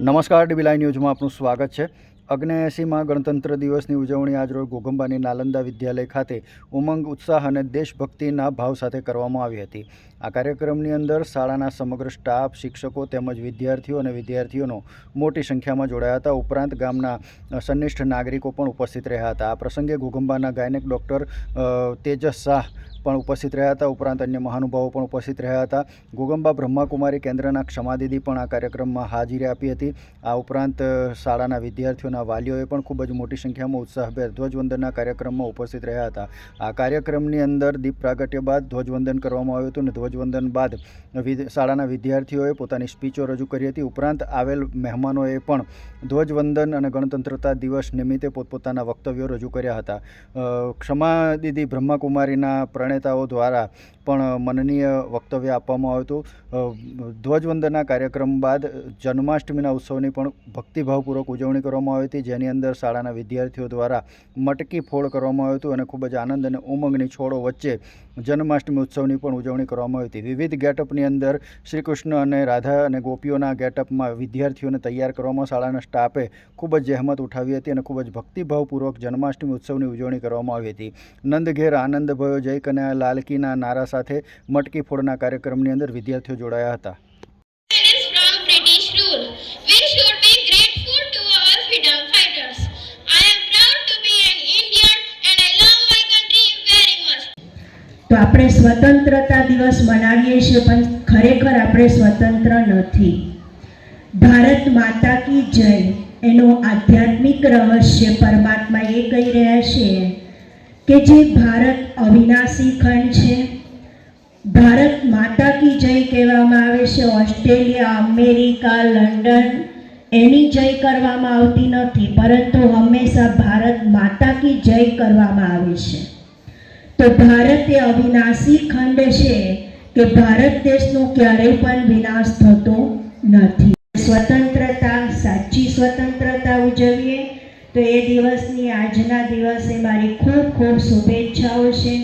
નમસ્કાર dB live ન્યૂઝમાં આપનું સ્વાગત છે. અગ્નેએસીમાં ગણતંત્ર દિવસની ઉજવણી આજરોજ ઘોઘંબાની નાલંદા વિદ્યાલય ખાતે ઉમંગ, ઉત્સાહ અને દેશભક્તિના ભાવ સાથે કરવામાં આવી હતી. આ કાર્યક્રમની અંદર શાળાના સમગ્ર સ્ટાફ, શિક્ષકો તેમજ વિદ્યાર્થીઓ અને વિદ્યાર્થીઓનો મોટી સંખ્યામાં જોડાયા હતા. ઉપરાંત ગામના સંનિષ્ઠ નાગરિકો પણ ઉપસ્થિત રહ્યા હતા. આ પ્રસંગે ઘોઘંબાના ગાયનેક ડૉક્ટર તેજસ શાહ પણ ઉપસ્થિત રહ્યા હતા. ઉપરાંત અન્ય મહાનુભાવો પણ ઉપસ્થિત રહ્યા હતા. ગોગંબા બ્રહ્માકુમારી કેન્દ્રના ક્ષમાદીદી પણ આ કાર્યક્રમમાં હાજરી આપી હતી. આ ઉપરાંત શાળાના વિદ્યાર્થીઓના વાલીઓએ પણ ખૂબ જ મોટી સંખ્યામાં ઉત્સાહભેર ધ્વજવંદનના કાર્યક્રમમાં ઉપસ્થિત રહ્યા હતા. આ કાર્યક્રમની અંદર દીપ પ્રાગટ્ય બાદ ધ્વજવંદન કરવામાં આવ્યું હતું અને ધ્વજવંદન બાદ શાળાના વિદ્યાર્થીઓએ પોતાની સ્પીચો રજૂ કરી હતી. ઉપરાંત, આવેલ મહેમાનોએ પણ ધ્વજવંદન અને ગણતંત્રતા દિવસ નિમિત્તે પોતપોતાના વક્તવ્યો રજૂ કર્યા હતા. ક્ષમા દીદી બ્રહ્માકુમારીના પ્રણેતાઓ દ્વારા પણ મનનીય વક્તવ્ય આપવામાં આવ્યું હતું. ધ્વજવંદનના કાર્યક્રમ બાદ જન્માષ્ટમીના ઉત્સવની પણ ભક્તિભાવપૂર્વક ઉજવણી કરવામાં આવી હતી, જેની અંદર શાળાના વિદ્યાર્થીઓ દ્વારા મટકી ફોડ કરવામાં આવ્યું હતું અને ખૂબ જ આનંદ અને ઉમંગની છોડો વચ્ચે જન્માષ્ટમી ઉત્સવની પણ ઉજવણી કરવામાં આવી હતી. વિવિધ ગેટઅપની અંદર શ્રી કૃષ્ણ અને રાધા અને ગોપીઓના ગેટઅપમાં વિદ્યાર્થીઓને તૈયાર કરવામાં શાળાના સ્ટાફે ખૂબ જ જહેમત ઉઠાવી હતી અને ખૂબ જ ભક્તિભાવપૂર્વક જન્માષ્ટમી ઉત્સવની ઉજવણી કરવામાં આવી હતી. નંદ ઘેર આનંદ ભયો જય કન્યા લાલકીના નારા સાથે મટકી ફોડના કાર્યક્રમની અંદર વિદ્યાર્થીઓ જોડાયા હતા. તો આપણે સ્વતંત્રતા દિવસ મનાવીએ છીએ, પણ ખરેખર આપણે સ્વતંત્ર નથી. ભારત માતા કી જય, એનું આધ્યાત્મિક રહસ્ય પરમાત્મા એ કહી રહ્યા છે કે જે ભારત અવિનાશી ખંડ છે. ભારત માતા કી જય કહેવામાં આવે છે, ઓસ્ટ્રેલિયા, અમેરિકા, લંડન, એની જય કરવામાં આવતી નથી, પરંતુ હંમેશા ભારત માતા કી જય કરવામાં આવે છે. તો ભારત એ અવિનાશી ખંડ છે કે ભારત દેશનો ક્યારેય પણ વિનાશ થતો નથી. સ્વતંત્રતા, સાચી સ્વતંત્રતા ઉજવીએ તો એ દિવસની આજના દિવસે મારી ખૂબ ખૂબ શુભેચ્છાઓ છે.